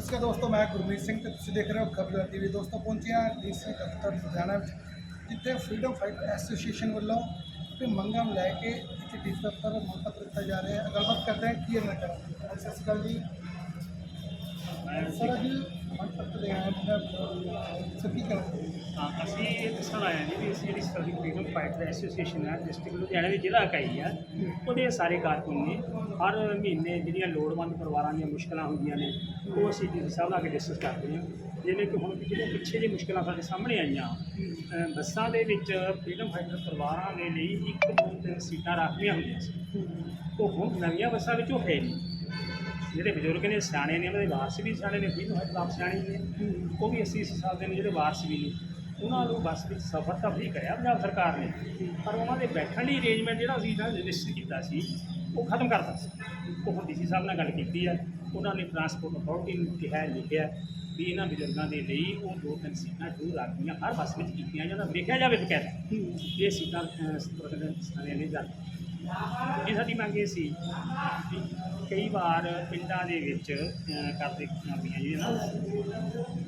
ਦੋਸਤੋ ਮੈਂ ਗੁਰਮੀਤ ਸਿੰਘ ਤੇ ਤੁਸੀਂ ਦੇਖ ਰਹੇ ਹੋ ਖਬਰ ਟੀਵੀ ਦੋਸਤੋ ਪਹੁੰਚੇ ਹਾਂ ਡੀਸੀ ਦਫ਼ਤਰ ਲੁਧਿਆਣਾ ਵਿੱਚ ਜਿੱਥੇ ਫਰੀडम ਫਾਈਟਰ ਐਸੋਸੀਏਸ਼ਨ ਵੱਲੋਂ ਤੇ ਮੰਗਾਂ ਨੂੰ ਲੈ ਕੇ ਇੱਥੇ ਡੀਸੀ ਦਫ਼ਤਰ ਮੰਗ ਪੱਤਰ ਦਿੱਤਾ ਜਾ ਰਿਹਾ ਹੈ ਗੱਲਬਾਤ ਕਰਦੇ ਹਾਂ ਕੀ ਇਹਨਾਂ ਕਰ ਸਤਿ ਸ਼੍ਰੀ ਅਕਾਲ ਜੀ ਸਰ ਜੀ ਮੰਗ ਪੱਤਰ ਦੇ ਆਏ ਹਾਂ ਸਰ ਕੀ ਕਰਾਂ ਹਾਂ ਅਸੀਂ ਇਹ ਦੱਸਣ ਆਇਆ ਜੀ ਵੀ ਅਸੀਂ ਜਿਹੜੀ ਸਟੱਡੀ ਫ੍ਰੀडम ਫਾਈਟਰ ਐਸੋਸੀਏਸ਼ਨ ਹੈ ਡਿਸਟ੍ਰਿਕਟ ਲੁਧਿਆਣਾ ਦੇ ਜ਼ਿਲ੍ਹਾ ਇਕਾਈ ਹੈ, ਉਹਦੇ ਸਾਰੇ ਕਾਰਕੁਨ ਨੇ। ਹਰ ਮਹੀਨੇ ਜਿਹੜੀਆਂ ਲੋੜਵੰਦ ਪਰਿਵਾਰਾਂ ਦੀਆਂ ਮੁਸ਼ਕਲਾਂ ਹੁੰਦੀਆਂ ਨੇ, ਉਹ ਅਸੀਂ ਜੀ ਸਾਹਿਬ ਨਾਲ ਕੇ ਡਿਸਕਸ ਕਰਦੇ ਹਾਂ। ਜਿਵੇਂ ਕਿ ਹੁਣ ਜਿਹੜੇ ਪਿੱਛੇ ਜੇ ਮੁਸ਼ਕਲਾਂ ਸਾਡੇ ਸਾਹਮਣੇ ਆਈਆਂ ਬੱਸਾਂ ਦੇ ਵਿੱਚ ਫ੍ਰੀडम ਫਾਈਟਰ ਪਰਿਵਾਰਾਂ ਦੇ ਲਈ ਇੱਕ ਦੋ ਤਿੰਨ ਸੀਟਾਂ ਰੱਖੀਆਂ ਹੁੰਦੀਆਂ ਸੀ। ਉਹ ਹੁਣ ਨਵੀਆਂ ਬੱਸਾਂ ਵਿੱਚ ਉਹ ਹੈ ਨਹੀਂ। ਜਿਹੜੇ ਬਜ਼ੁਰਗ ਨੇ, ਸਿਆਣੇ ਨੇ, ਉਹਨਾਂ ਦੇ ਵਾਰਸ ਵੀ ਸਿਆਣੇ ਨੇ ਵੀ ਨੂੰ ਸਿਆਣੇ ਨੇ। ਉਹ ਵੀ 80 ਸਾਲ ਦੇ ਜਿਹੜੇ ਵਾਰਸ ਵੀ ਨੇ। ਉਹਨਾਂ ਨੂੰ ਬੱਸ ਵਿੱਚ ਸਫ਼ਰ ਤਾਂ ਫ੍ਰੀ ਕਰਿਆ ਪੰਜਾਬ ਸਰਕਾਰ ਨੇ। ਪਰ ਉਹਨਾਂ ਦੇ ਬੈਠਣ ਲਈ ਅਰੇਂਜਮੈਂਟ ਜਿਹੜਾ ਸੀ ਨਾ ਰਜਿਸਟਰ ਕੀਤਾ ਸੀ ਉਹ ਖਤਮ ਕਰਤਾ ਸੀ। ਉਹ ਹੁਣ ਡੀਸੀ ਸਾਹਿਬ ਨਾਲ ਗੱਲ ਕੀਤੀ ਹੈ ਉਹਨਾਂ ਨੇ ਟਰਾਂਸਪੋਰਟ ਅਥਾਰਟੀ ਨੂੰ ਕਿਹਾ ਲਿਖਿਆ ਵੀ ਇਹਨਾਂ ਬਜ਼ੁਰਗਾਂ ਦੇ ਲਈ ਉਹ ਦੋ ਤਿੰਨ ਸੀਟਾਂ ਜ਼ਰੂਰ ਰੱਖਣੀਆਂ ਹਰ ਬੱਸ ਵਿੱਚ ਕੀਤੀਆਂ ਜਾਂਦਾ ਲਿਖਿਆ ਜਾਵੇ ਬਕਾਇਦਾ। ਇਹ ਸੀਟਾਂ ਅਹ, ਪ੍ਰਬੰਧਨ ਨੇ ਜਾਂਦੀਆਂ ਇਹ ਸਾਡੀ ਮੰਗ ਇਹ ਸੀ ਕਈ ਵਾਰ ਪਿੰਡਾਂ ਦੇ ਵਿੱਚ ਕਰਦੇ ਹੁੰਦੀਆਂ ਜੀ ਨਾ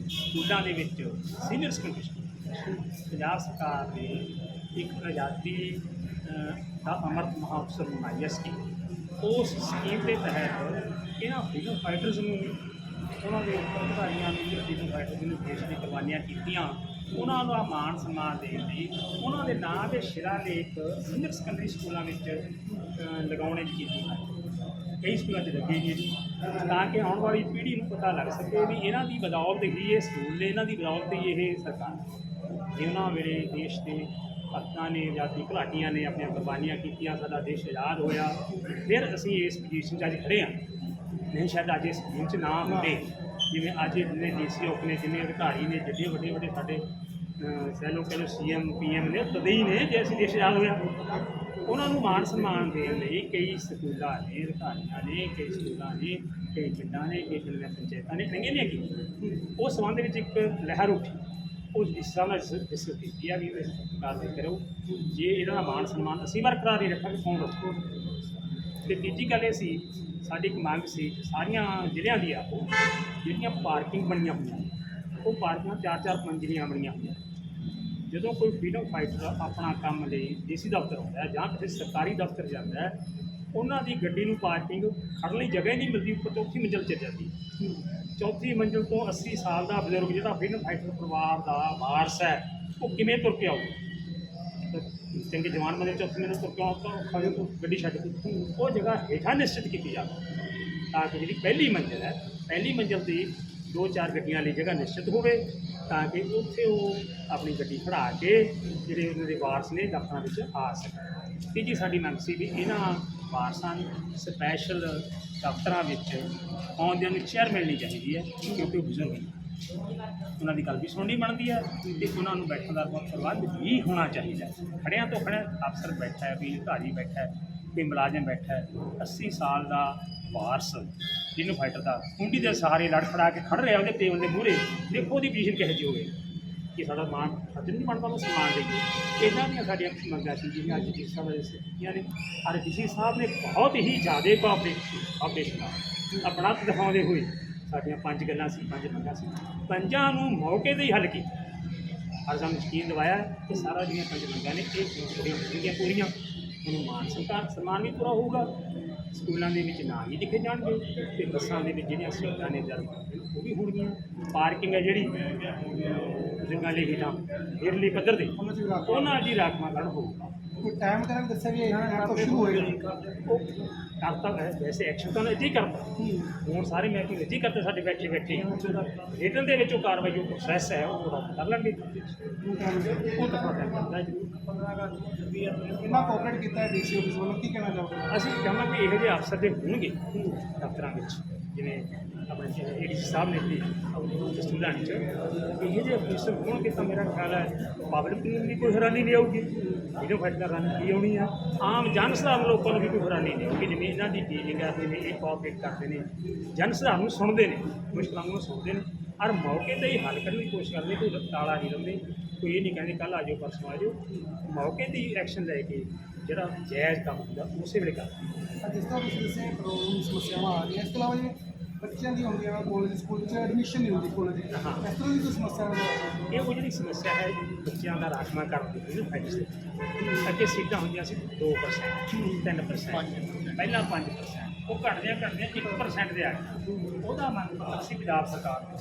ਸਕੂਲਾਂ ਦੇ ਵਿੱਚ ਸੀਨੀਅਰ ਸੈਕੰਡਰੀ ਪੰਜਾਬ ਸਰਕਾਰ ਨੇ ਇੱਕ ਆਜ਼ਾਦੀ ਦਾ ਅਮਰਤ ਮਹੋਤਸਵ ਮਨਾਇਆ ਸਕੀਮ ਉਸ ਸਕੀਮ ਦੇ ਤਹਿਤ ਇਹਨਾਂ ਫਰੀडम ਫਾਈਟਰਸ ਨੂੰ ਉਹਨਾਂ ਦੇ ਅਧਿਕਾਰੀਆਂ ਨੇ ਜਿਹੜੇ ਫਰੀडम ਫਾਈਟਰਸ ਨੂੰ ਦੇਸ਼ ਦੀ ਕੁਰਬਾਨੀਆਂ ਕੀਤੀਆਂ। ਉਹਨਾਂ ਦਾ ਮਾਣ ਸਨਮਾਨ ਦੇਣ ਲਈ ਉਹਨਾਂ ਦੇ ਨਾਂ ਦੇ ਇੱਕ ਸੀਨੀਅਰ ਸੈਕੰਡਰੀ ਸਕੂਲਾਂ ਵਿੱਚ ਲਗਾਉਣੇ ਕੀਤੀ ਹੈ ਕਈ ਸਕੂਲਾਂ 'ਚ ਲੱਗੀ ਜੀ ਤਾਂ ਕਿ ਆਉਣ ਵਾਲੀ ਪੀੜ੍ਹੀ ਨੂੰ ਪਤਾ ਲੱਗ ਸਕੇ ਵੀ ਇਹਨਾਂ ਦੀ ਬਦੌਲਤ ਹੀ ਇਹ ਸਕੂਲ ਨੇ, ਇਹਨਾਂ ਦੀ ਬਦੌਲਤ ਹੀ ਇਹ ਸਰਕਾਰ ਜਿਨ੍ਹਾਂ ਵੇਲੇ ਦੇਸ਼ ਦੇ ਭਗਤਾਂ ਨੇ ਆਜ਼ਾਦੀ ਘੁਲਾਟੀਆਂ ਨੇ ਆਪਣੀਆਂ ਕੁਰਬਾਨੀਆਂ ਕੀਤੀਆਂ ਸਾਡਾ ਦੇਸ਼ ਆਜ਼ਾਦ ਹੋਇਆ। ਫਿਰ ਅਸੀਂ ਇਸ ਪੋਜੀਸ਼ਨ 'ਚ ਅੱਜ ਖੜੇ ਹਾਂ। ਨਹੀਂ ਸ਼ਾਇਦ ਅੱਜ ਇਸ ਪੋਜੀਸ਼ਨ 'ਚ ਨਾ ਹੁੰਦੇ। ਜਿਵੇਂ ਅੱਜ ਜਿੰਨੇ ਡੀਸੀ ਔਕ ਨੇ ਜਿੰਨੇ ਅਧਿਕਾਰੀ ਨੇ ਜਿੱਡੇ ਵੱਡੇ ਵੱਡੇ ਸਾਡੇ ਅਹ, ਸੈਲੋ ਕਹਿੰਦੇ ਸੀਐਮ ਪੀਐਮ ਨੇ ਤਦੇ ਹੀ ਨੇ ਜੇ ਅਸੀਂ ਦੇਸ਼ ਆਜ਼ਾਦ ਹੋਇਆ। ਉਹਨਾਂ ਨੂੰ ਮਾਣ ਸਨਮਾਨ ਦੇਣ ਲਈ ਕਈ ਸਕੂਲਾਂ ਨੇ ਅਧਿਕਾਰੀਆਂ ਨੇ ਕਈ ਸਕੂਲਾਂ ਨੇ ਕਈ ਪਿੰਡਾਂ ਨੇ ਕਈ ਪਿੰਡਾਂ ਪੰਚਾਇਤਾਂ ਨੇ ਚੰਗੇ ਨੇ ਕੀ। ਉਸ ਸੰਬੰਧ ਵਿੱਚ ਇੱਕ ਲਹਿਰ ਉੱਠੀ। ਉਹ ਇਸ ਤਰ੍ਹਾਂ ਸਾਲ ਇਸ ਕੀਤੀ ਆ ਵੀ ਇਸ ਕਾਰਵਾਈ ਕਰੋ ਜੇ ਇਹਨਾਂ ਦਾ ਮਾਣ ਸਨਮਾਨ ਅਸੀਂ ਬਰਕਰਾਰ ਹੀ ਰੱਖਾਂਗੇ ਕੌਣ ਰੱਖੋ। ਤੇ ਤੀਜੀ ਗੱਲ ਇਹ ਸੀ, ਸਾਡੀ ਇੱਕ ਮੰਗ ਸੀ, ਸਾਰੀਆਂ ਜ਼ਿਲ੍ਹਿਆਂ ਦੀ ਆ ਉਹ ਜਿਹੜੀਆਂ ਪਾਰਕਿੰਗ ਬਣੀਆਂ ਹੋਈਆਂ ਉਹ ਪਾਰਕਿੰਗਾਂ ਚਾਰ ਚਾਰ ਮੰਜ਼ਲੀਆਂ ਬਣੀਆਂ ਹੋਈਆਂ ਜਦੋਂ ਕੋਈ ਫਰੀडम ਫਾਈਟਰ ਆਪਣਾ ਕੰਮ ਲਈ, ਡੀਸੀ ਦਫ਼ਤਰ ਆਉਂਦਾ ਜਾਂ ਕਿਸੇ ਸਰਕਾਰੀ ਦਫ਼ਤਰ ਜਾਂਦਾ ਉਹਨਾਂ ਦੀ ਗੱਡੀ ਨੂੰ ਪਾਰਕਿੰਗ ਖੜ੍ਹਨ ਲਈ ਜਗ੍ਹਾ ਹੀ ਨਹੀਂ ਮਿਲਦੀ, ਉੱਪਰ ਚੌਥੀ ਮੰਜ਼ਿਲ 'ਚ ਜਾਂਦੀ ਚੌਥੀ ਮੰਜ਼ਿਲ ਤੋਂ 80 ਸਾਲ ਦਾ ਬਜ਼ੁਰਗ ਜਿਹੜਾ ਫਰੀडम ਫਾਈਟਰ ਪਰਿਵਾਰ ਦਾ ਵਾਰਸ ਹੈ, ਉਹ ਕਿਵੇਂ ਤੁਰ ਕੇ ਆਊਗਾ? ਚੰਗੇ ਜਵਾਨ ਬੰਦੇ ਚੌਥੀ ਮੰਜ਼ਿਲ ਤੁਰ ਕੇ ਆਉਂਦਾ ਉਹ ਖੜੇ ਤੋਂ ਗੱਡੀ ਛੱਡ ਕੇ ਉਹ ਜਗ੍ਹਾ ਹੇਠਾਂ ਨਿਸ਼ਚਿਤ ਕੀਤੀ ਜਾਵੇ ਤਾਂ ਕਿ ਜਿਹੜੀ ਪਹਿਲੀ ਮੰਜ਼ਿਲ ਹੈ, ਪਹਿਲੀ ਮੰਜ਼ਿਲ ਦੀ ਦੋ ਚਾਰ ਗੱਡੀਆਂ ਲਈ ਜਗ੍ਹਾ ਨਿਸ਼ਚਿਤ ਹੋਵੇ ਤਾਂ ਕਿ ਉੱਥੇ ਉਹ ਆਪਣੀ ਗੱਡੀ ਖੜਾ ਕੇ ਜਿਹੜੇ ਉਹਨਾਂ ਦੇ ਵਾਰਸ ਨੇ, ਦਫ਼ਤਰਾਂ ਵਿੱਚ ਆ ਸਕਣ। ਤੀਜੀ ਸਾਡੀ ਮੰਗ ਸੀ ਵੀ ਇਹਨਾਂ ਵਾਰਸਾਂ ਨੂੰ ਸਪੈਸ਼ਲ ਦਫ਼ਤਰਾਂ ਵਿੱਚ ਆਉਣ ਆਉਂਦਿਆਂ ਨੂੰ ਚੇਅਰ ਮਿਲਣੀ ਚਾਹੀਦੀ ਹੈ, ਕਿਉਂਕਿ ਉਹ ਬਜ਼ੁਰਗ ਨੇ ਉਹਨਾਂ ਦੀ ਗੱਲ ਵੀ ਸੁਣਨੀ ਬਣਦੀ ਹੈ ਤੇ ਉਹਨਾਂ ਨੂੰ ਬੈਠਣ ਦਾ ਬਹੁਤ ਪ੍ਰਬੰਧ ਵੀ ਹੋਣਾ ਚਾਹੀਦਾ ਹੈ। ਖੜਿਆਂ ਤੋਂ ਖੜਿਆ ਅਫਸਰ ਬੈਠਾ ਹੈ ਵੀ ਅਧਿਕਾਰੀ ਬੈਠਾ ਹੈ, ਕੋਈ ਮੁਲਾਜ਼ਮ ਬੈਠਾ ਹੈ 80 ਸਾਲ ਦਾ ਵਾਰਸ ਜਿਹਨੂੰ ਫਾਈਟਰ ਦਾ ਕੁੰਡੀ ਦੇ ਸਹਾਰੇ ਲੜ ਫੜਾ ਕੇ ਖੜ ਰਿਹਾ ਉਹਦੇ ਟੇਬਲ ਦੇ ਮੂਹਰੇ, ਦੇਖੋ ਉਹਦੀ ਪੋਜੀਸ਼ਨ ਕਿਹੋ ਜਿਹੀ ਹੋਵੇ ਕਿ ਸਾਡਾ ਮਾਨ ਫਰਜ਼ ਨਹੀਂ ਬਣਦਾ ਉਹਨੂੰ ਸਨਮਾਨ ਦੇਈਏ ਇਹਨਾਂ ਦੀਆਂ ਸਾਡੀਆਂ ਕੁਝ ਮੰਗਾਂ ਸੀ, ਜਿਵੇਂ ਅੱਜ ਡੀ ਸਾਹਿਬ ਨੇ ਸਿੱਖੀਆਂ ਨੇ। ਔਰ ਡੀਸੀ ਸਾਹਿਬ ਨੇ ਬਹੁਤ ਹੀ ਜ਼ਿਆਦਾ ਕੋਆਪਰੇਟ ਆਪਰੇਸ਼ਨ ਆਪਣਾ ਦਿਖਾਉਂਦੇ ਹੋਏ ਸਾਡੀਆਂ ਪੰਜ ਗੱਲਾਂ ਸੀ, ਪੰਜ ਮੰਗਾਂ ਸੀ। ਪੰਜਾਂ ਨੂੰ ਮੌਕੇ ਤੇ ਹੀ ਹੱਲ ਕੀਤਾ। ਔਰ ਸਾਨੂੰ ਯਕੀਨ ਦਿਵਾਇਆ ਕਿ ਸਾਰਾ ਜਿਹੜੀਆਂ ਪੰਜ ਮੰਗਾਂ ਨੇ, ਇਹ ਪੂਰੀਆਂ ਹੋਣਗੀਆਂ, ਪੂਰੀਆਂ। ਉਹਨੂੰ ਮਾਨ ਸਨਮਾਨ ਸਨਮਾਨ ਵੀ ਪੂਰਾ ਹੋਊਗਾ। ਸਕੂਲਾਂ ਦੇ ਵਿੱਚ ਨਾ ਹੀ ਲਿਖੇ ਜਾਣਗੇ ਤੇ ਬੱਸਾਂ ਦੇ ਵਿੱਚ ਜਿਹੜੀਆਂ ਸੀਟਾਂ ਨੇ ਜਦ ਉਹ ਵੀ ਹੋਣਗੀਆਂ ਪਾਰਕਿੰਗ ਹੈ ਜਿਹੜੀ ਜੰਗਾਂ ਲਈ ਹੇਠਾਂ ਹੇਠਲੀ ਪੱਧਰ ਦੇ ਉਹਨਾਂ ਦੀ ਰਾਖਵਾਂਕਰਨ ਹੋਊਗਾ। ਕੋਈ ਟਾਈਮ ਕਰਨ ਦੱਸਿਆ ਵੀ ਇਹ ਤੋਂ ਸ਼ੁਰੂ ਹੋਏਗਾ। ਉਹ ਕਰਤਾ ਹੈ ਵੈਸੇ ਐਕਸ਼ਨ ਤਾਂ ਇੱਥੇ ਕਰਦਾ ਹੁਣ ਸਾਰੇ ਮੈਕਿੰਗ ਇੱਥੇ ਕਰਦੇ ਸਾਡੇ ਬੈਠੇ ਬੈਠੇ। ਰਿਟਨ ਦੇ ਵਿੱਚ ਉਹ ਕਾਰਵਾਈ ਜੋ ਪ੍ਰੋਸੈਸ ਹੈ ਉਹ ਕਰ ਲੈਣਗੇ। ਉਹ ਤਾਂ ਕਰਦਾ ਕਿੰਨਾ ਕੋਆਪਰੇਟ ਕੀਤਾ ਹੈ ਡੀਸੀ ਆਫਿਸ ਵੱਲੋਂ? ਕੀ ਕਹਿਣਾ ਚਾਹੋਗੇ? ਅਸੀਂ ਚਾਹਾਂਗੇ ਇਹੋ ਜਿਹੇ ਅਫਸਰ ਦੇ ਹੋਣਗੇ ਦਫ਼ਤਰਾਂ ਵਿੱਚ ਜਿਵੇਂ ਆਪਣੇ ਏਡੀਸੀ ਸਾਹਿਬ ਨੇ ਵੀ ਸਟੂਡੈਂਟ ਚ ਇਹੋ ਜਿਹੇ ਅਫਸਰ ਹੋਣਗੇ ਤਾਂ ਮੇਰਾ ਖਿਆਲ ਹੈ ਪਬਲਿਕ ਨੂੰ ਵੀ ਕੋਈ ਹੈਰਾਨੀ ਨਹੀਂ ਆਊਗੀ। ਇਹਨੂੰ ਫਾਈਟ ਦਾ ਰਨ ਕੀ ਆਉਣੀ ਆ? ਆਮ ਜਨ ਸਧਾਰਨ ਲੋਕਾਂ ਨੂੰ ਵੀ ਕੋਈ ਹੈਰਾਨੀ ਨਹੀਂ ਆਊਗੀ। ਜਿਵੇਂ ਇਹਨਾਂ ਦੀ ਡੀਲਿੰਗ ਹੈ ਜਿਵੇਂ ਇਹ ਕੋਆਪਰੇਟ ਕਰਦੇ ਨੇ ਜਨ ਸਧਾਰਨ ਨੂੰ ਸੁਣਦੇ ਨੇ, ਮੁਸ਼ਕਲਾਂ ਨੂੰ ਸੁਣਦੇ ਨੇ। ਔਰ ਮੌਕੇ ਤੇ ਹੀ ਹੱਲ ਕਰਨ ਦੀ ਕੋਸ਼ਿਸ਼ ਕਰਦੇ ਕੋਈ ਤਾਲਾ ਨਹੀਂ ਲਾਉਂਦੇ, ਕੋਈ ਇਹ ਨਹੀਂ ਕਹਿੰਦੇ ਕੱਲ ਆ ਜਾਓ, ਪਰਸੋਂ ਆ ਜਾਓ। ਮੌਕੇ ਤੇ ਹੀ ਐਕਸ਼ਨ ਲੈ ਕੇ ਜਿਹੜਾ ਜਾਇਜ਼ ਕੰਮ ਹੁੰਦਾ, ਉਸੇ ਵੇਲੇ ਕਰਦੇ ਜਿਸ ਤਰ੍ਹਾਂ ਸਮੱਸਿਆਵਾਂ ਆ ਰਹੀਆਂ। ਇਸ ਤੋਂ ਇਲਾਵਾ ਬੱਚਿਆਂ ਦੀ ਹੁੰਦੀਆਂ ਕਾਲਜ ਸਕੂਲ 'ਚ ਐਡਮਿਸ਼ਨ ਨਹੀਂ ਹੁੰਦੀ ਕਾਲਜ ਦੀ। ਇਸ ਤਰ੍ਹਾਂ ਦੀ ਕੋਈ ਸਮੱਸਿਆ ਹੈ। ਇਹ ਉਹ ਜਿਹੜੀ ਸਮੱਸਿਆ ਹੈ ਬੱਚਿਆਂ ਦਾ ਰਾਖਵਾਂ ਕਰਨ ਦੀ ਜਿਹੜੀ ਫਾਈਨੈਂਸ ਅੱਗੇ ਸੀਟਾਂ ਹੁੰਦੀਆਂ ਸੀ 2% 3% ਪਹਿਲਾਂ 5% ਉਹ ਘਟਦਿਆਂ ਘਟਦਿਆਂ 1% ਦੇ ਆ ਗਏ। ਉਹਦਾ ਮੰਗ ਪੱਤਰ ਸੀ ਪੰਜਾਬ ਸਰਕਾਰ ਨੂੰ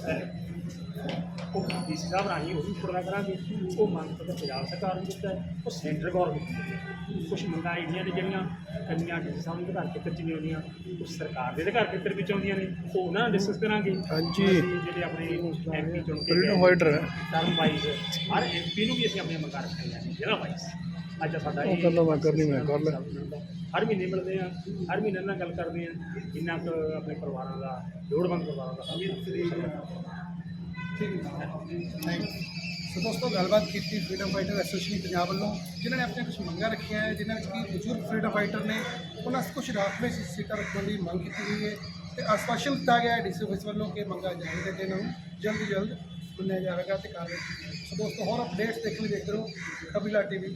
ਉਹ ਡੀਸੀ ਸਾਹਿਬ ਰਾਹੀਂ ਉਹ ਵੀ ਪੂਰਾ ਕਰਾਂਗੇ ਉਹ ਮੰਗ ਪੱਤਰ ਪੰਜਾਬ ਸਰਕਾਰ ਨੂੰ ਦਿੱਤਾ ਉਹ ਸੈਂਟਰ ਗੌਰਮੈਂਟ ਹੈ। ਕੁਛ ਮੰਗਾਂ ਇੰਨੀਆਂ ਨੇ ਜਿਹੜੀਆਂ ਕੰਨੀਆਂ ਡੀਸੀ ਸਾਹਿਬ ਦੇ ਘਰ ਖੇਤਰ ਚ ਨਹੀਂ ਆਉਂਦੀਆਂ ਕੁਛ ਸਰਕਾਰ ਦੇ ਘਰ ਖੇਤਰ ਵਿੱਚ ਆਉਂਦੀਆਂ ਨੇ ਉਹ ਉਹਨਾਂ ਨਾਲ ਡਿਸਕਸ ਕਰਾਂਗੇ ਹਾਂਜੀ। ਜਿਹੜੇ ਆਪਣੇ ਐਮਪੀ ਚੁਣ ਕੇ ਗਏ, ਫਾਈਟਰ ਟਰਮ ਵਾਈਜ਼ ਹਰ ਐਮਪੀ ਨੂੰ ਵੀ ਅਸੀਂ ਆਪਣੀਆਂ ਮੰਗਾਂ ਰੱਖੀਆਂ ਨੇ ਜ਼ਿਲ੍ਹਾ ਵਾਈਜ਼ ਅੱਜ ਸਾਡਾ ਉਹ ਇਹ- ਗੱਲਾਂ ਮੈਂ ਕਰਨੀ ਮੈਂ ਕਰ ਲੈ। ਹਰ ਮਹੀਨੇ ਮਿਲਦੇ ਆ ਹਰ ਮਹੀਨੇ ਨਾਲ ਗੱਲ ਕਰਦੇ ਆ ਜਿੰਨਾ ਕੁ ਆਪਣੇ ਪਰਿਵਾਰਾਂ ਦਾ ਲੋੜਵੰਦ ਪਰਿਵਾਰਾਂ ਦਾ ਸੋ ਦੋਸਤੋ ਗੱਲਬਾਤ ਕੀਤੀ ਫਰੀडम ਫਾਈਟਰ ਐਸੋਸੀਏਸ਼ਨ ਪੰਜਾਬ ਵੱਲੋਂ ਜਿਨ੍ਹਾਂ ਨੇ ਆਪਣੇ ਕੁਝ ਮੰਗਾਂ ਰੱਖੀਆਂ ਹੈ ਜਿਨ੍ਹਾਂ ਵਿੱਚ ਕਿ ਬਜ਼ੁਰਗ ਫਰੀडम ਫਾਈਟਰ ਨੇ ਉਹਨਾਂ ਕੁਝ ਰਾਖ ਵਿੱਚ ਸੀਟਾਂ ਰੱਖਣ ਦੀ ਮੰਗ ਕੀਤੀ ਗਈ ਹੈ ਤੇ ਆਸ਼ਵਾਸਨ ਦਿੱਤਾ ਗਿਆ ਹੈ ਡੀਸੀ ਵਿਸ ਵੱਲੋਂ ਕਿ ਮੰਗਾਂ ਜਾਰੀ ਦੇ ਇਹਨਾਂ ਨੂੰ ਜਲਦ ਜਲਦ ਸੁਣਿਆ ਜਾਵੇਗਾ ਤੇ ਕਾਰਵਾਈ ਸੋ ਦੋਸਤੋ ਹੋਰ ਅਪਡੇਟਸ ਦੇਖਣ ਲਈ ਦੇਖਦੇ ਰਹੋ ਕਬੀਲਾ ਟੀਵੀ